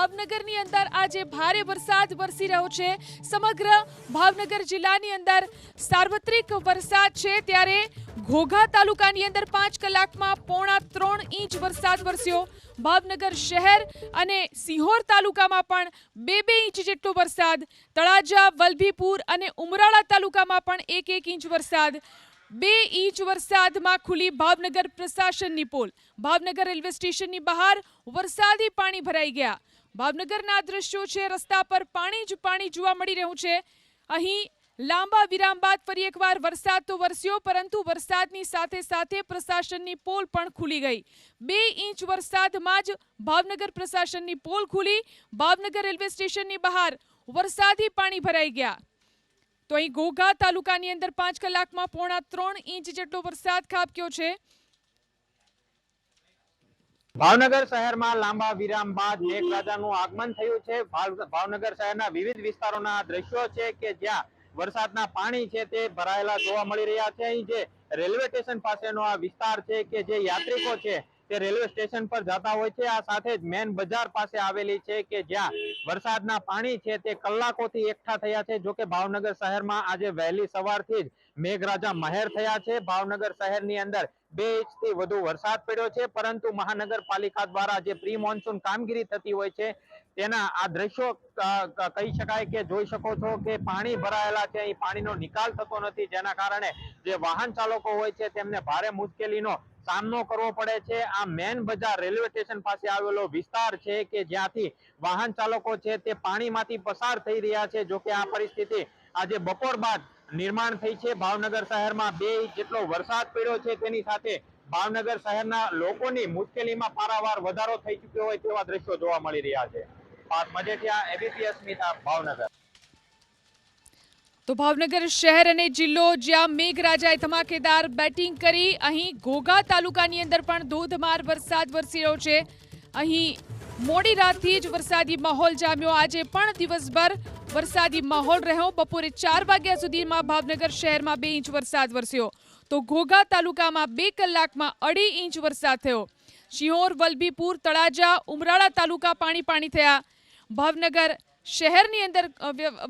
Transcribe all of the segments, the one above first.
ભાવનગરની અંદર આજે ભારે વરસાદ વરસી રહ્યો છે. સમગ્ર ભાવનગર જિલ્લાની અંદર સાર્વત્રિક વરસાદ છે. ત્યારે ઘોઘા તાલુકાની અંદર પાંચ કલાકમાં પોણા ત્રણ ઇંચ વરસાદ વરસ્યો. ભાવનગર શહેર અને સિહોર તાલુકામાં પણ બે બે ઇંચ જેટલો વરસાદ. તળાજા, વલભીપુર અને ઉમરાળા તાલુકામાં પણ એક એક ઇંચ વરસાદ. બે ઇંચ વરસાદમાં ખુલી ભાવનગર પ્રશાસનની પોલ. ભાવનગર રેલવે સ્ટેશનની બહાર વરસાદી પાણી ભરાઈ ગયા. ભાવનગરના દ્રશ્યો છે, રસ્તા પર પાણી જ પાણી જોવા મળી રહ્યું છે. અહીં લાંબા વિરામ બાદ ફરી એકવાર વરસાદ તો વરસ્યો, પરંતુ વરસાદની સાથે સાથે પ્રશાસનની પોલ પણ ખુલી ગઈ. બે ઇંચ વરસાદમાં જ ભાવનગર પ્રશાસનની પોલ ખુલી. ભાવનગર રેલવે સ્ટેશનની બહાર વરસાદી પાણી ભરાઈ ગયા. તો અહીં ઘોઘા તાલુકાની અંદર પાંચ કલાકમાં પોણા ત્રણ ઇંચ જેટલો વરસાદ ખાબક્યો છે. ભાવનગર શહેરમાં લાંબા વિરામ બાદ મેઘરાજાનું આગમન થયું છે. ભાવ- ભાવનગર શહેરના વિવિધ વિસ્તારોના દ્રશ્યો છે કે જ્યાં વરસાદના પાણી છે તે ભરાયેલા જોવા મળી રહ્યા છે. અહીં જે રેલવે સ્ટેશન પાસેનો આ વિસ્તાર છે કે જે યાત્રિકો છે તે રેલવે સ્ટેશન પર જતા હોય છે. આ સાથે જ મેન બજાર પાસે આવેલી છે કે જ્યાં વરસાદના પાણી છે તે કલાકોથી એકઠા થયા છે. જોકે ભાવનગર શહેરમાં આજે વહેલી સવારથી જ મેઘરાજા મહેર થયા છે. ભાવનગર શહેરની અંદર બે ઇંચથી વધુ વરસાદ પડ્યો છે, પરંતુ મહાનગરપાલિકા દ્વારા જે પ્રી મોન્સૂન કામગીરી થતી હોય છે, તેના આ દ્રશ્યો કહી શકાય કે જોઈ શકો છો કે પાણી ભરાયેલા છે, અહીં પાણીનો નિકાલ થતો નથી. જેના કારણે જે વાહન ચાલકો હોય છે, તેમને ભારે મુશ્કેલીનો સામનો કરવો પડે છે. આ મેન બજાર રેલવે સ્ટેશન પાસે આવેલો વિસ્તાર છે કે જ્યાંથી વાહન ચાલકો છે, તે પાણીમાંથી પસાર થઈ રહ્યા છે. જો કે આ પરિસ્થિતિ આજે બપોર બાદ નિર્માણ થઈ છે. ભાવનગર શહેરમાં બે ઇંચ જેટલો વરસાદ પડ્યો છે. તેની સાથે ભાવનગર શહેરના લોકોની મુશ્કેલીમાં પારાવાર વધારો થઈ ચૂક્યો હોય તેવા દ્રશ્યો જોવા મળી રહ્યા છે. પાર્થ મજેઠિયા એબીપી અસ્મિતા ભાવનગર. તો ભાવનગર શહેર અને જિલ્લો જ્યાં મેઘરાજાએ ધમાકેદાર બેટિંગ કરી, અહીં ઘોઘા તાલુકાની અંદર પણ ધોધમાર વરસાદ વરસી રહ્યો છે. અહીં મોડી રાતથી જ વરસાદી માહોલ જામ્યો. આજે પણ દિવસભર વરસાદી માહોલ રહ્યો. બપોરે ચાર વાગ્યા સુધીમાં ભાવનગર શહેરમાં બે ઇંચ વરસાદ વરસ્યો. તો ઘોઘા તાલુકામાં બે કલાકમાં અઢી ઇંચ વરસાદ થયો. શિહોર, વલભીપુર, તળાજા, ઉમરાળા તાલુકા પાણી પાણી થયા. ભાવનગર શહેરની અંદર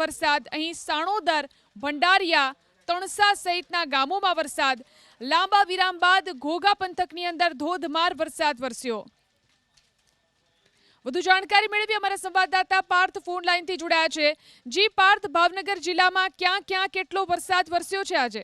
વરસાદ. અહીં સાણોદર, ભંડારિયા, તણસા સહિતના ગામોમાં વરસાદ. લાંબા વિરામ બાદ ઘોઘા પંથકની અંદર ધોધમાર વરસાદ વરસ્યો. વધુ જાણકારી મેળવી અમારા સંવાદદાતા પાર્થ ફોન લાઈનથી જોડાયા છે. જી, પાર્થ, ભાવનગર જિલ્લામાં ક્યાં ક્યાં કેટલો વરસાદ વરસ્યો છે આજે?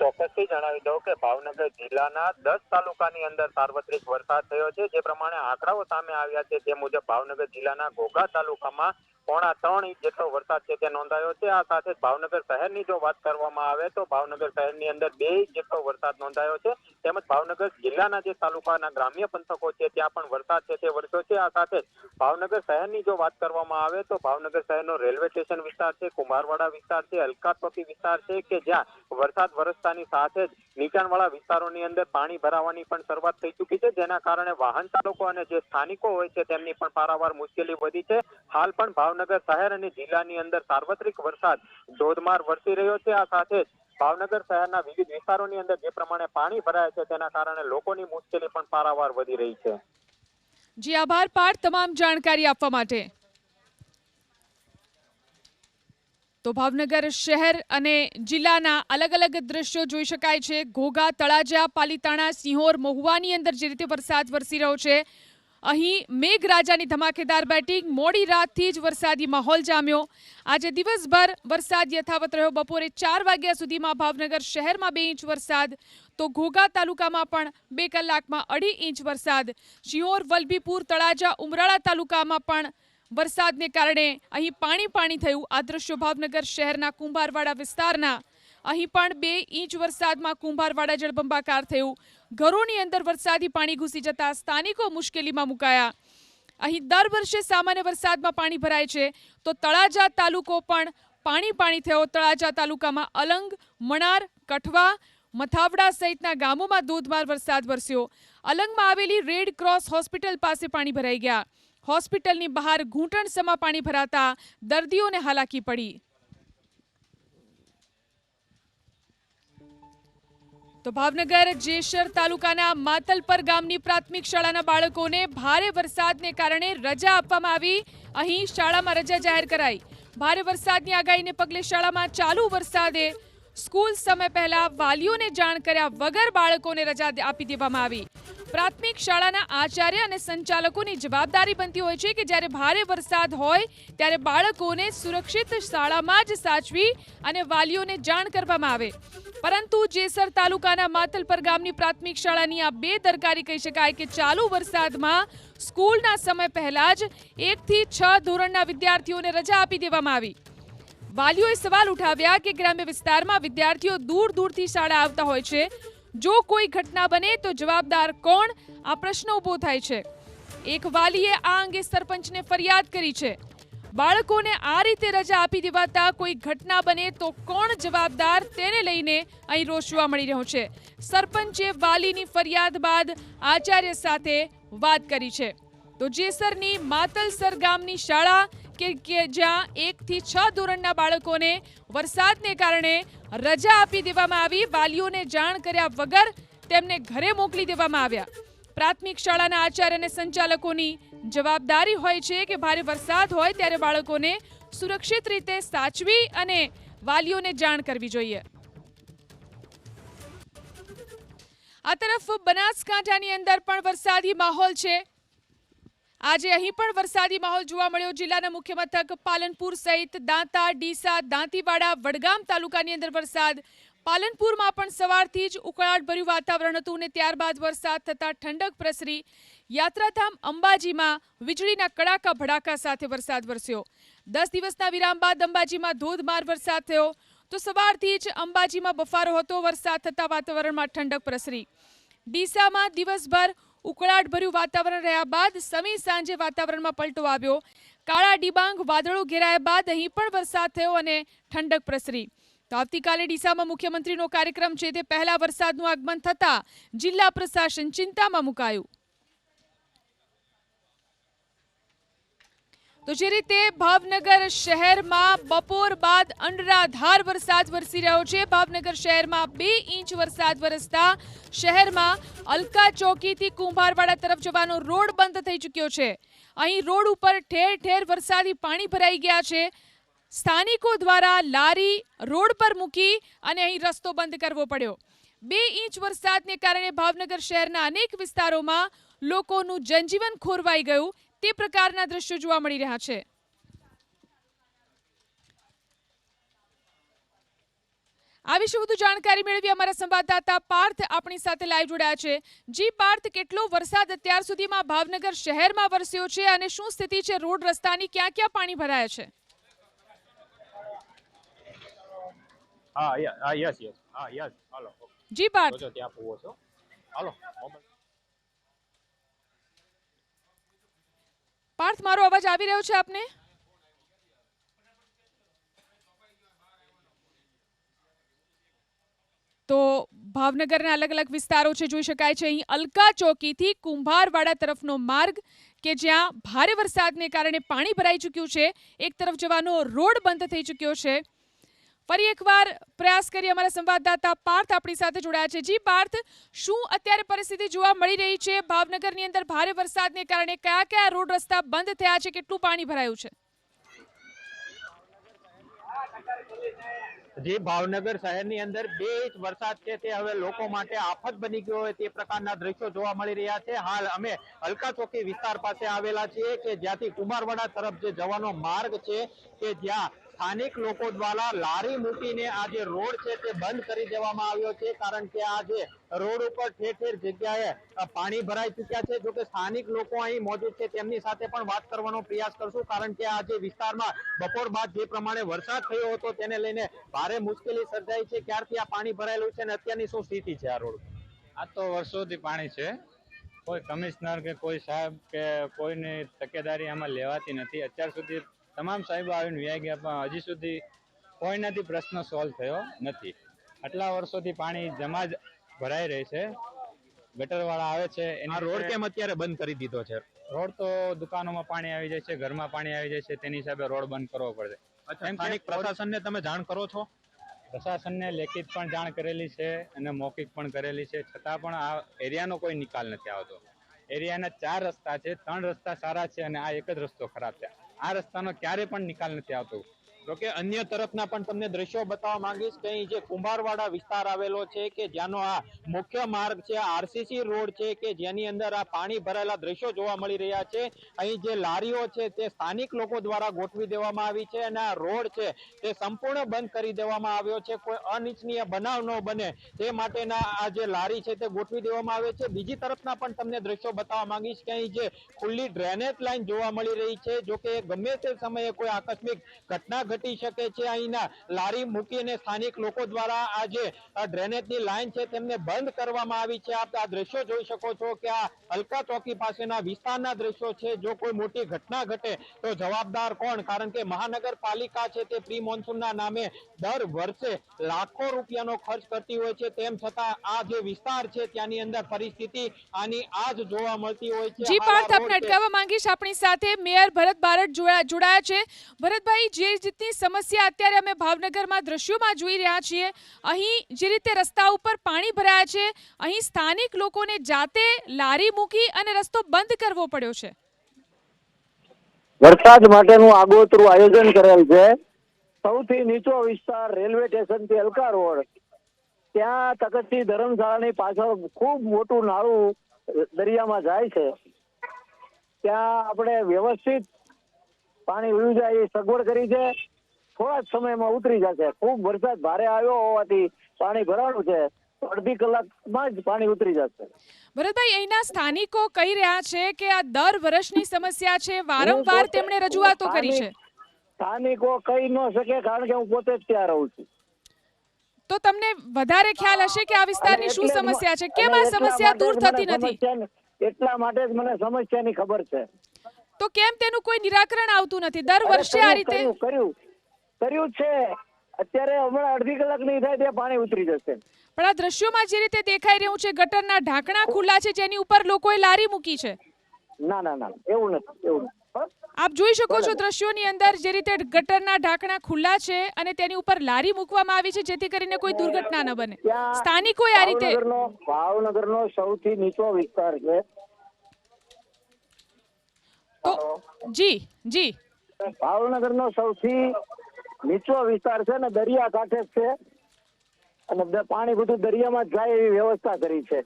ચોક્કસથી જણાવી દઉં કે ભાવનગર જિલ્લાના દસ તાલુકાની અંદર સાર્વત્રિક વરસાદ થયો છે. જે પ્રમાણે આંકડાઓ સામે આવ્યા છે. તે મુજબ ભાવનગર જિલ્લાના ઘોઘા તાલુકામાં પોણા ત્રણ ઇંચ જેટલો વરસાદ છે તે નોંધાયો છે. આ સાથે ભાવનગર શહેરની જો વાત કરવામાં આવે તો ભાવનગર શહેરની અંદર બે ઇંચ જેટલો વરસાદ નોંધાયો છે. તેમજ ભાવનગર જિલ્લાના જે તાલુકાના ગ્રામ્ય પંથકો છે ત્યાં પણ વરસાદ છે તે વરસ્યો છે. આ સાથે ભાવનગર શહેરની જો વાત કરવામાં આવે તો ભાવનગર શહેરનો રેલવે સ્ટેશન વિસ્તાર છે કુમારવાડા વિસ્તાર છે અલકાપતિ વિસ્તાર છે કે જ્યાં વરસાદ વરસતાની સાથે જ નીચાણવાળા વિસ્તારોની અંદર પાણી ભરાવાની પણ શરૂઆત થઈ ચૂકી છે, જેના કારણે વાહન ચાલકો અને જે સ્થાનિકો હોય છે તેમની પણ પારાવાર મુશ્કેલી વધી છે. હાલ પણ ભાવનગર શહેર અને જિલ્લાની અંદર સાર્વત્રિક વરસાદ ધોધમાર વરસી રહ્યો છે. આ સાથે જ ભાવનગર શહેરના વિવિધ વિસ્તારોની અંદર જે પ્રમાણે પાણી ભરાય છે, તેના કારણે લોકોની મુશ્કેલી પણ પારાવાર વધી રહી છે. જી, આભાર, પાર્થ, તમામ જાણકારી આપવા માટે. તો ભાવનગર શહેર અને જિલ્લાના અલગ અલગ દ્રશ્યો જોઈ શકાય છે. ઘોઘા, તળાજા, પાલીતાણા, સિંહોર, મહુવાની અંદર જે રીતે વરસાદ વરસી રહ્યો છે, અહીં મેઘરાજાની ધમાકેદાર બેટિંગ, મોડી રાતથી જ વરસાદી માહોલ જામ્યો. આજે દિવસભર વરસાદ યથાવત રહ્યો. બપોરે ચાર વાગ્યા સુધીમાં ભાવનગર શહેરમાં બે ઇંચ વરસાદ, તો ઘોઘા તાલુકામાં પણ બે કલાકમાં અઢી ઇંચ વરસાદ. શિહોર વલભીપુર, તળાજા, ઉમરાળા તાલુકામાં પણ વરસાદને કારણે અહીં પાણી પાણી થયું. આ દ્રશ્યો ભાવનગર શહેરના કુંભારવાડા વિસ્તારના. અહીં પણ બે ઇંચ વરસાદમાં કુંભારવાડા જળબંબાકાર થયું. ઘરોની અંદર વરસાદી પાણી ઘૂસી જતા સ્થાનિકો મુશ્કેલીમાં મુકાયા. અહીં દર વર્ષે સામાન્ય વરસાદમાં પાણી ભરાય છે. તો તળાજા તાલુકો પણ પાણી પાણી થયો. તળાજા તાલુકામાં અલંગ, મણાર, કઠવા, મથાવડા સહિતના ગામોમાં ધોધમાર વરસાદ વરસ્યો. અલંગમાં આવેલી રેડ ક્રોસ હોસ્પિટલ પાસે પાણી ભરાઈ ગયા. હોસ્પિટલની બહાર ઘૂંટણસમાં પાણી ભરાતા દર્દીઓને હાલાકી પડી. તો ભાવનગર જેસર તાલુકાના માતલપર ગામની પ્રાથમિક શાળાના બાળકોને ભારે વરસાદને કારણે રજા આપવામાં આવી. અહીં શાળામાં રજા જાહેર કરાઈ. ભારે વરસાદની આગાહીને પગલે શાળામાં ચાલુ વરસાદે સ્કૂલ સમય પહેલા વાલીઓને જાણ કર્યા વગર બાળકોને રજા આપી દેવામાં આવી. પ્રાથમિક શાળાના આચાર્ય અને સંચાલકોની જવાબદારી બનતી હોય છે કે જ્યારે ભારે વરસાદ હોય ત્યારે બાળકોને સુરક્ષિત શાળામાં જ સાચવી અને વાલીઓને જાણ કરવામાં આવે. પરંતુ જેસર તાલુકાના માતલપર ગામની પ્રાથમિક શાળાની આ બે દરકારી કહી શકાય કે ચાલુ વરસાદમાં સ્કૂલના સમય પહેલા જ એકથી છ ધોરણના વિદ્યાર્થીઓને રજા આપી દેવામાં આવી. વાલીઓએ સવાલ ઉઠાવ્યા કે ગ્રામ્ય વિસ્તારમાં વિદ્યાર્થીઓ દૂર દૂરથી શાળા આવતા હોય છે. જો કોઈ ઘટના બને તો જવાબદાર કોણ? આ પ્રશ્ન ઊભો થાય છે. એક વાલીએ આ અંગે સરપંચને ફરિયાદ કરી છે. બાળકોને આ રીતે રજા આપી દેવાતા કોઈ ઘટના બને તો કોણ જવાબદાર તેને લઈને અહીં રોષ જોવા મળી રહ્યો છે. સરપંચે વાલીની ફરિયાદ બાદ આચાર્ય સાથે વાત કરી છે. તો જેસરની માતલસર ગામની શાળા કે જ્યાં એકથી છ ધોરણના બાળકોને વરસાદને કારણે રજા આપી દેવામાં આવી. વાલીઓને જાણ કર્યા વગર તેમને ઘરે મોકલી દેવામાં આવ્યા. પ્રાથમિક શાળાના આચાર્ય અને સંચાલકોની જવાબદારી હોય છે કે ભારે વરસાદ હોય ત્યારે બાળકોને સુરક્ષિત રીતે સાચવી અને વાલીઓને જાણ કરવી જોઈએ. આ તરફ બનાસકાંઠાની અંદર પણ વરસાદી માહોલ છે. આજે અહીં પણ વરસાદી માહોલ જોવા મળ્યો. જિલ્લાના મુખ્ય મથક પાલનપુર સહિત દાંતા, ડીસા, દાંતીવાડા, વડગામ તાલુકાની અંદર વરસાદ. પાલનપુરમાં પણ સવારથી જ ઉકળાટભર્યું વાતાવરણ હતું અને ત્યારબાદ વરસાદ થતાં ઠંડક પ્રસરી. યાત્રાધામ અંબાજીમાં વીજળીના કડાકા, ભડાકા સાથે વરસાદ વરસ્યો. દસ દિવસના વિરામ બાદ અંબાજીમાં ધોધમાર વરસાદ થયો. તો સવારથી જ અંબાજીમાં બફારો હતો. વરસાદ થતાં વાતાવરણમાં ઠંડક પ્રસરી. ડીસામાં દિવસભર ઉકળાટભર્યું વાતાવરણ રહ્યા બાદ સમી સાંજે વાતાવરણમાં પલટો આવ્યો. કાળા ડિબાંગ વાદળો ઘેરાયા બાદ અહીં પણ વરસાદ થયો અને ઠંડક પ્રસરી. તો આવતીકાલે ડીસામાં મુખ્યમંત્રીનો કાર્યક્રમ છે તે પહેલા વરસાદનું આગમન થતા જિલ્લા પ્રશાસન ચિંતામાં મુકાયું. તો જે રીતે ભાવનગર શહેરમાં બપોર બાદ અંડરાધાર વરસાદ વરસી રહ્યો છે. ભાવનગર શહેરમાં બે ઇંચ વરસાદ વરસતા શહેરમાં અલકા ચોકીથી કુંભારવાડા તરફ જવાનો રોડ બંધ થઈ ચૂક્યો છે. અહીં રોડ ઉપર ઠેર ઠેર વરસાદી પાણી ભરાઈ ગયા છે. સ્થાનિકો દ્વારા લારી રોડ પર મૂકી અને અહીં રસ્તો બંધ કરવો પડ્યો. બે ઇંચ વરસાદને કારણે ભાવનગર શહેરના અનેક વિસ્તારોમાં લોકોનું જનજીવન ખોરવાઈ ગયું. તે પ્રકારના દ્રશ્યો જોવા મળી રહ્યા છે. આ વિશે વધુ જાણકારી મેળવી અમારા સંવાદદાતા પાર્થ આપણી સાથે લાઈવ જોડાયા છે. જી પાર્થ કેટલો વરસાદ અત્યાર સુધીમાં ભાવનગર શહેરમાં વરસ્યો છે અને શું સ્થિતિ છે? રોડ રસ્તાની ક્યાં ક્યાં પાણી ભરાયા છે? હા યસ યસ. હા યસ. હાલો જી પાર્થ. ત્યાં છો હાલો પાર્થ, મારો અવાજ આવી રહ્યો છે આપને? તો ભાવનગરના અલગ અલગ વિસ્તારો છે, જોઈ શકાય છે. અહીં અલકા ચોકીથી કુંભારવાડા તરફનો માર્ગ કે જ્યાં ભારે વરસાદને કારણે પાણી ભરાઈ ચૂક્યું છે. એક તરફ જવાનો રોડ બંધ થઈ ચૂક્યો છે. ફરી એકવાર પ્રયાસ કરી અમારા સંવાદદાતા પાર્થ આપણી સાથે જોડાયા છે. જી પાર્થ, શું અત્યારે પરિસ્થિતિ જોવા મળી રહી છે? ભાવનગરની અંદર ભારે વરસાદને કારણે કયા કયા રોડ રસ્તા બંધ થયા છે? કેટલું પાણી ભરાયું છે? જે ભાવનગર શહેરની અંદર બે ઇંચ વરસાદ છે, તે હવે લોકો માટે આફત બની ગયો હોય તે પ્રકારના દ્રશ્યો જોવા મળી રહ્યા છે. હાલ અમે હલકા ચોકી વિસ્તાર પાસે આવેલા છીએ કે જ્યાંથી કુમારવાડા તરફ જે જવાનો માર્ગ છે, કે જ્યાં સ્થાનિક લોકો દ્વારા લારી મૂકીને આ જે રોડ છે તે બંધ કરી દેવામાં આવ્યો છે, કારણ કે આ જે રોડ ઉપર ઠેર ઠેર જગ્યાએ પાણી ભરાઈ ચૂક્યા છે. જોકે સ્થાનિક લોકો અહીં મોજૂદ છે, તેમની સાથે પણ વાત કરવાનો પ્રયાસ કરશું, કારણ કે આ જે વિસ્તારમાં બપોર બાદ જે પ્રમાણે વરસાદ થયો હતો, તેને લઈને ભારે મુશ્કેલી સર્જાઈ છે. ક્યારથી આ પાણી ભરાયેલું છે અને અત્યારની શું સ્થિતિ છે આ રોડ? આ તો વર્ષોથી પાણી છે. કોઈ કમિશનર કે કોઈ સાહેબ કે કોઈની તકેદારી આમાં લેવાતી નથી. અત્યાર સુધી તમામ સાહેબો આવીને વ્યાય ગયા પણ હજી સુધી કોઈનાથી પ્રશ્ન સોલ્વ થયો નથી. આટલા વર્ષોથી પાણી જમા જ ભરાઈ રહી છે. ગટરવાળા આવે છે એના રોડ કેમ અત્યારે બંધ કરી દીધો છે? રોડ તો દુકાનોમાં પાણી આવી જાય છે ઘરમાં પાણી આવી જાય છે તેની હિસાબે રોડ બંધ કરવો પડશે સ્થાનિક પ્રશાસનને તમે જાણ કરો છો? પ્રશાસનને લેખિત પણ જાણ કરેલી છે અને મૌખિક પણ કરેલી છે. છતાં પણ આ એરિયાનો કોઈ નિકાલ નથી આવતો. એરિયાના ચાર રસ્તા છે ત્રણ રસ્તા સારા છે અને આ એક જ રસ્તો ખરાબ છે. આ રસ્તાનો ક્યારે પણ નિકાલ નથી આવતો. જોકે અન્ય તરફના પણ તમને દ્રશ્યો બતાવવા માંગીશ. કે અહીં જે કુંભારવાડા વિસ્તાર આવેલો છે કે જ્યાંનો આ મુખ્ય માર્ગ છે આરસીસી રોડ છે કે જેની અંદર આ પાણી ભરાયેલા દ્રશ્યો જોવા મળી રહ્યા છે. અહીં જે લારીઓ છે તે સ્થાનિક લોકો દ્વારા ગોઠવી દેવામાં આવી છે અને આ રોડ છે તે સંપૂર્ણ બંધ કરી દેવામાં આવ્યો છે. કોઈ અનિચ્છનીય બનાવ ન બને તે માટેના આ જે લારી છે તે ગોઠવી દેવામાં આવે છે. બીજી તરફના પણ તમને દ્રશ્યો બતાવવા માંગીશ કે અહીં જે ખુલ્લી ડ્રેનેજ લાઇન જોવા મળી રહી છે. જો કે ગમે તે સમયે કોઈ આકસ્મિક ઘટના ઘટી શકે છે. અહીંના લારી મૂકીને સ્થાનિક લોકો દ્વારા આ જે ડ્રેનેજની લાઈન છે તેમને બંધ કરવામાં આવી છે. આપ આ દ્રશ્યો જોઈ શકો છો કે આ અલકા ચોકી પાસેના વિસ્તારના દ્રશ્યો છે. જો કોઈ મોટી ઘટના ઘટે તો જવાબદાર કોણ? કારણ કે મહાનગરપાલિકા છે તે પ્રી મોન્સૂનના નામે દર વર્ષે લાખો રૂપિયાનો ખર્ચ કરતી હોય છે. તેમ છતાં આ જે વિસ્તાર છે ત્યાંની અંદર પરિસ્થિતિ આની આજ જોવા મળતી હોય છે. જી પાર્થ આપને અટકાવવા માંગીશ. આપણી સાથે મેયર ભરત બારડ જોડા- જોડાયા છે. ભરતભાઈ જે રીતની સમસ્યા અત્યારે અમે ભાવનગરમાં દ્રશ્યોમાં જોઈ રહ્યા છીએ. અહીં જે રીતે રસ્તા ઉપર પાણી ભરાયા છે, અહીં સ્થાનિક લોકોને જાતે લારી મૂકી અને રસ્તો બંધ કરવો પડ્યો છે. વરસાદ માટેનું આગોતરું આયોજન કરેલ છે. સૌથી નીચો વિસ્તાર રેલવે સ્ટેશનથી અલકા રોડ. ત્યાં તકતથી ધર્મશાળાની પાછળ ખૂબ મોટું નાળું દરિયામાં જાય છે. ત્યાં આપણે વ્યવસ્થિત પાણી વયું જાય એ સગવડ કરી છે. થોડા જ સમયમાં ઉતરી જશે. ખૂબ વરસાદ ભારે આવ્યો હોવાથી પાણી ભરાણું છે. અડધી કલાકમાં જ પાણી ઉતરી જશે. ભરતભાઈ અહીંના સ્થાનિકો કહી રહ્યા છે કે આ દર વર્ષની સમસ્યા છે. વારંવાર તેમણે રજૂઆતો કરી છે. સ્થાનિકો કહી ન શકે કારણ કે હું પોતે જ ત્યાં રહું છું. તો તમને વધારે ખ્યાલ હશે કે આ વિસ્તારની શું સમસ્યા છે? કેમ આ સમસ્યા દૂર થતી નથી? એટલા માટે જ મને સમસ્યાની ખબર છે. તો કેમ તેનું કોઈ નિરાકરણ આવતું નથી? દર વર્ષે આ રીતે કર્યું. કર્યું છે. અત્યારે હમણાં અડધી કલાક નહીં થાય ત્યાં પાણી ઉતરી જશે. પણ આ દ્રશ્યોમાં જે રીતે દેખાઈ રહ્યું છે ગટરના ઢાંકણા ખુલ્લા છે જેની ઉપર લોકોએ લારી મૂકી છે. ના ના ના એવું નથી એવું આપ જોઈ શકો છો દ્રશ્યોની અંદર જે રીતે ગટરના ઢાંકણા ખુલ્લા છે અને તેની ઉપર લારી મૂકવામાં આવી છે જેથી કરીને કોઈ દુર્ઘટના ન બને. સ્થાનિકો સ્થાનિકોએ આ રીતે ભાવનગરનો સૌથી નીચો વિસ્તાર છે. તો જી જી. ભાવનગરનો સૌથી નીચો વિસ્તાર છે ને દરિયા કાંઠે જ છે. અને પાણી બધું દરિયામાં જાય એવી વ્યવસ્થા કરી છે.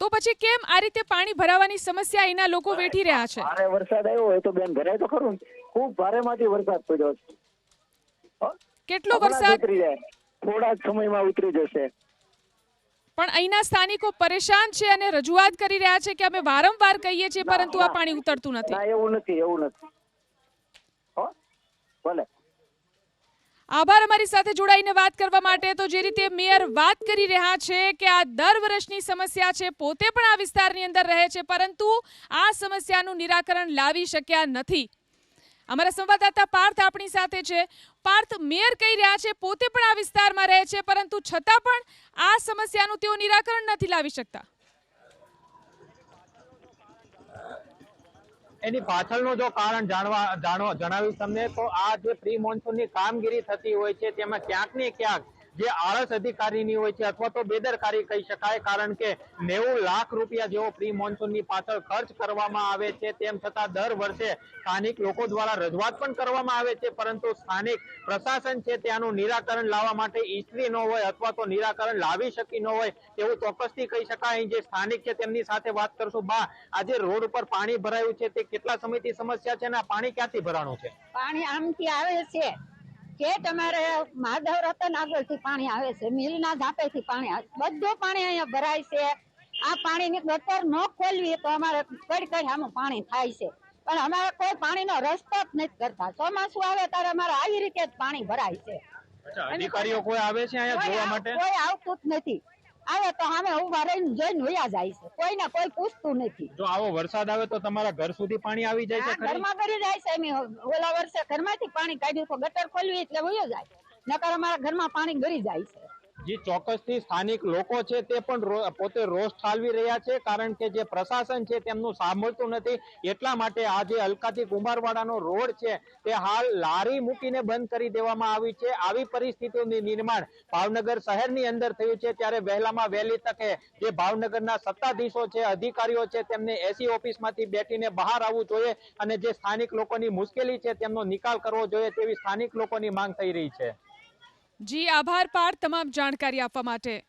તો પછી કેમ આ રીતે પાણી ભરાવાની સમસ્યા અહીંના લોકો વેઠી રહ્યા છે? ભારે વરસાદ આવ્યો હોય તો બેન ભરાય તો ખરું ખૂબ ખૂબ ભારેમાંથી વરસાદ પડ્યો છે. કેટલો વરસાદ? ઉતરી જાય. થોડા સમયમાં ઉતરી જશે. પણ અહીંના સ્થાનિકો પરેશાન છે અને રજૂઆત કરી રહ્યા છે કે અમે વારંવાર કહીએ છીએ પરંતુ આ પાણી ઉતરતું નથી. એવું નથી એવું નથી. હો? ભલે. આભાર અમારી સાથે જોડાઈને વાત કરવા માટે. તો જે રીતે મેયર વાત કરી રહ્યા છે કે આ દર વર્ષની સમસ્યા છે, પોતે પણ આ વિસ્તારની અંદર રહે છે, પરંતુ આ સમસ્યાનું નિરાકરણ લાવી શક્યા નથી. અમારા સંવાદદાતા પાર્થ આપણી સાથે છે. પાર્થ, મેયર કહી રહ્યા છે, પોતે પણ આ વિસ્તારમાં રહે છે, પરંતુ છતાં પણ આ સમસ્યાનું તેઓ નિરાકરણ નથી લાવી શકતા. એની પાછળનું જો કારણ જાણવા જાણો જણાવીશ તમને, તો આ જે પ્રી મોન્સૂનની કામગીરી થતી હોય છે, તેમાં ક્યાંક ને ક્યાંક જે આળસ અધિકારીની હોય છે અથવા તો બેદરકારી કહી શકાય, કારણ કે નેવું લાખ રૂપિયા જેવો પ્રી મોન્સૂનની પાછળ ખર્ચ કરવામાં આવે છે. તેમ છતાં દર વર્ષે સ્થાનિક લોકો દ્વારા રજૂઆત પણ કરવામાં આવે છે, પરંતુ સ્થાનિક પ્રશાસન છે ત્યાંનું નિરાકરણ લાવવા માટે ઈચ્છતી ન હોય અથવા તો નિરાકરણ લાવી શકી ન હોય તેવું ચોક્કસથી કહી શકાય. જે સ્થાનિક છે તેમની સાથે વાત કરશું. બા, આજે રોડ ઉપર પાણી ભરાયું છે, તે કેટલા સમયથી સમસ્યા છે અને પાણી ક્યાંથી ભરાણું છે? પાણી આમથી આવે છે. કે તમારે માધવ રતન આગળથી પાણી આવે છે મિલના ધાપેથી પાણી આવે છે. બધું પાણી અહીંયા ભરાય છે. આ પાણીની ગટર ન ખોલવી તો અમારે કઈ કઈ આમાં પાણી થાય છે. પણ અમારે કોઈ પાણીનો રસ્તો જ નથી કરતા. ચોમાસું આવે ત્યારે અમારે આવી રીતે જ પાણી ભરાય છે. અધિકારીઓ કોઈ આવે છે અહીંયા જોવા માટે? કોઈ આવતું જ નથી. આવે તો અમે ઊભા રહીને જોઈને વયા જાય છે. કોઈને કોઈ પૂછતું નથી. જો આવો વરસાદ આવે તો તમારા ઘર સુધી પાણી આવી જાય છે ઘરમાં ભરી જાય છે એમ ઓલા વર્ષે ઘરમાંથી પાણી કાઢ્યું તો ગટર ખોલવી એટલે વયો જાય. નકર અમારા ઘરમાં પાણી ગરી જાય છે. જે ચોક્કસથી સ્થાનિક લોકો છે તે પણ પોતે રોષ ઠાલવી રહ્યા છે કારણ કે જે પ્રશાસન છે તેમનું સાંભળતું નથી. એટલા માટે આ જે અલકાથી કુંભારવાડાનો રોડ છે તે હાલ લારી મૂકીને બંધ કરી દેવામાં આવી છે. આવી પરિસ્થિતિનું નિર્માણ ભાવનગર શહેરની અંદર થયું છે ત્યારે વહેલામાં વહેલી તકે જે ભાવનગરના સત્તાધીશો છે, અધિકારીઓ છે તેમને એસી ઓફિસમાંથી બેઠીને બહાર આવવું જોઈએ અને જે સ્થાનિક લોકોની મુશ્કેલી છે તેમનો નિકાલ કરવો જોઈએ તેવી સ્થાનિક લોકોની માંગ થઈ રહી છે. જી આભાર પાર્થ તમામ જાણકારી આપવા માટે.